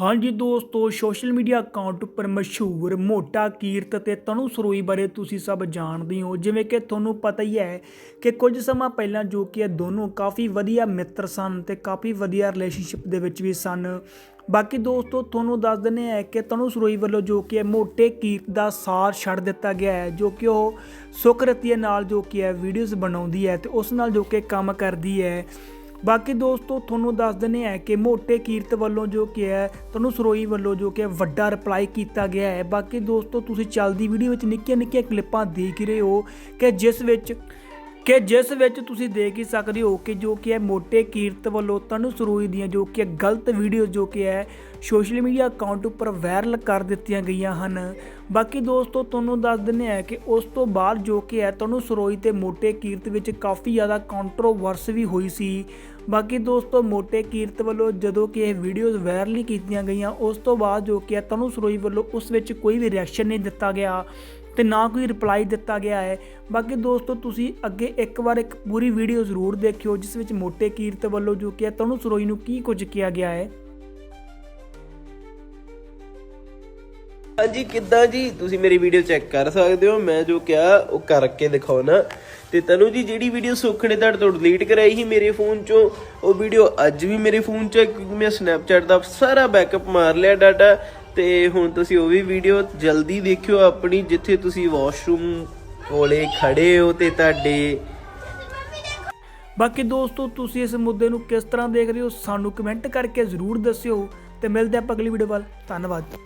ਹਾਂਜੀ ਦੋਸਤੋ social media account ਉੱਪਰ ਮਸ਼ਹੂਰ ਮੋਟਾ ਕੀਰਤ ਤੇ ਤਨੂ ਸਰੋਈ ਬਾਰੇ ਤੁਸੀਂ ਸਭ ਜਾਣਦੇ ਹੋ। ਜਿਵੇਂ ਕਿ ਤੁਹਾਨੂੰ ਪਤਾ ਹੀ ਹੈ ਕਿ ਕੁਝ ਸਮਾਂ ਪਹਿਲਾਂ ਜੋ ਕਿ ਇਹ ਦੋਨੋਂ ਕਾਫੀ ਵਧੀਆ ਮਿੱਤਰ ਸਨ ਤੇ ਕਾਫੀ ਵਧੀਆ ਰਿਲੇਸ਼ਨਸ਼ਿਪ ਦੇ ਵਿੱਚ ਵੀ ਸਨ। ਬਾਕੀ ਦੋਸਤੋ, ਤੁਹਾਨੂੰ ਦੱਸ ਦਿੰਦੇ ਆ ਕਿ ਤਨੂ ਸਰੋਈ ਵੱਲੋਂ ਜੋ ਕਿ ਇਹ ਮੋਟੇ ਕੀਰਤ ਦਾ ਸਾਰ ਛੱਡ ਦਿੱਤਾ ਗਿਆ ਹੈ, ਜੋ ਕਿ ਉਹ ਸੁਕਰਤੀਏ ਨਾਲ ਜੋ ਕਿ ਹੈ ਵੀਡੀਓਜ਼ ਬਣਾਉਂਦੀ ਹੈ ਤੇ ਉਸ ਨਾਲ ਜੋ ਕਿ ਕੰਮ ਕਰਦੀ ਹੈ। ਬਾਕੀ ਦੋਸਤੋ, ਤੁਹਾਨੂੰ ਦੱਸ ਦਿੰਦੇ ਆ ਕਿ ਮੋਟੇ ਕੀਰਤ ਵੱਲੋਂ ਜੋ ਕਿ ਹੈ ਤੁਹਾਨੂੰ ਸਰੋਈ ਵੱਲੋਂ ਜੋ ਕਿ ਵੱਡਾ ਰਿਪਲਾਈ ਕੀਤਾ ਗਿਆ ਹੈ। ਬਾਕੀ ਦੋਸਤੋ, ਤੁਸੀਂ ਚੱਲਦੀ ਵੀਡੀਓ ਵਿੱਚ ਨਿੱਕੀਆਂ ਨਿੱਕੀਆਂ ਕਲਿੱਪਾਂ ਦੇਖ ਰਹੇ ਹੋ ਕਿ ਜਿਸ ਵਿੱਚ ਕਿ ਜਿਸ ਵਿੱਚ ਤੁਸੀਂ ਦੇਖ ਹੀ ਸਕਦੇ ਹੋ ਕਿ ਜੋ ਕਿ ਹੈ ਮੋਟੇ ਕੀਰਤ ਵੱਲੋਂ ਤਨੂ ਸਰੋਈ ਦੀਆਂ ਜੋ ਕਿ ਗਲਤ ਵੀਡੀਓ ਜੋ ਕਿ ਹੈ ਸੋਸ਼ਲ ਮੀਡੀਆ ਅਕਾਊਂਟ ਉੱਪਰ ਵਾਇਰਲ ਕਰ ਦਿੱਤੀਆਂ ਗਈਆਂ ਹਨ। ਬਾਕੀ ਦੋਸਤੋ, ਤੁਹਾਨੂੰ ਦੱਸ ਦਿੰਦੇ ਆ ਕਿ ਉਸ ਤੋਂ ਬਾਅਦ ਜੋ ਕਿ ਹੈ ਤਨੂ ਸਰੋਈ ਤੇ ਮੋਟੇ ਕੀਰਤ ਵਿੱਚ ਕਾਫੀ ਜ਼ਿਆਦਾ ਕੰਟਰੋਵਰਸ ਵੀ ਹੋਈ ਸੀ। ਬਾਕੀ ਦੋਸਤੋ, ਮੋਟੇ ਕੀਰਤ ਵੱਲੋਂ ਜਦੋਂ ਕਿ ਇਹ ਵੀਡੀਓਜ਼ ਵਾਇਰਲ ਨਹੀਂ ਕੀਤੀਆਂ ਗਈਆਂ, ਉਸ ਤੋਂ ਬਾਅਦ ਜੋ ਕਿ ਹੈ ਤਨੂ ਸਰੋਈ ਵੱਲੋਂ ਉਸ ਵਿੱਚ ਕੋਈ ਵੀ ਰਿਐਕਸ਼ਨ ਨਹੀਂ ਦਿੱਤਾ ਗਿਆ। ਤੇ ਨਾ ਕੋਈ ਰਿਪਲਾਈ ਦਿੱਤਾ ਗਿਆ ਹੈ। ਬਾਕੀ ਦੋਸਤੋ, ਤੁਸੀਂ ਅੱਗੇ ਇੱਕ ਵਾਰ ਇੱਕ ਪੂਰੀ ਵੀਡੀਓ ਜ਼ਰੂਰ ਦੇਖਿਓ, ਜਿਸ ਵਿੱਚ ਮੋਟੇ ਕੀਰਤ ਵੱਲੋਂ ਜੋ ਕਿ ਤਨੂ ਸਰੋਈ ਨੂੰ ਕੀ ਕੁਝ ਕਿਹਾ ਗਿਆ ਹੈ। ਹਾਂਜੀ, ਕਿੱਦਾਂ ਜੀ? ਤੁਸੀਂ ਮੇਰੀ ਵੀਡੀਓ ਚੈੱਕ ਕਰ ਸਕਦੇ ਹੋ। ਮੈਂ ਜੋ ਕਿਹਾ, ਉਹ ਕਰਕੇ ਦਿਖਾਉਣਾ। ਤੇ ਤਨੂ ਜੀ, ਜਿਹੜੀ ਵੀਡੀਓ ਸੁੱਖ ਨੇ ਤੁਹਾਡੇ ਤੋਂ ਡਿਲੀਟ ਕਰਾਈ ਸੀ ਮੇਰੇ ਫੋਨ ਚੋਂ, ਉਹ ਵੀਡੀਓ ਅੱਜ ਵੀ ਮੇਰੇ ਫੋਨ 'ਚ ਹੈ, ਕਿਉਂਕਿ ਮੈਂ ਸਨੈਪਚੈਟ ਦਾ ਸਾਰਾ ਬੈਕਅਪ ਮਾਰ ਲਿਆ ਡਾਟਾ ਤੇ ਹੁਣ ਤੁਸੀਂ ਉਹ ਵੀ ਵੀਡੀਓ ਜਲਦੀ ਦੇਖਿਓ ਆਪਣੀ, ਜਿੱਥੇ ਤੁਸੀਂ ਵਾਸ਼ਰੂਮ ਕੋਲੇ ਖੜੇ ਹੋ ਤੇ ਤੁਹਾਡੇ ਬਾਕੀ ਦੋਸਤੋ, ਤੁਸੀਂ ਇਸ ਮੁੱਦੇ ਨੂੰ ਕਿਸ ਤਰ੍ਹਾਂ ਦੇਖ ਰਹੇ ਹੋ ਸਾਨੂੰ ਕਮੈਂਟ ਕਰਕੇ ਜ਼ਰੂਰ ਦੱਸਿਓ ਤੇ ਮਿਲਦੇ ਆਪਾਂ ਅਗਲੀ ਵੀਡੀਓ ਵੱਲ। ਧੰਨਵਾਦ।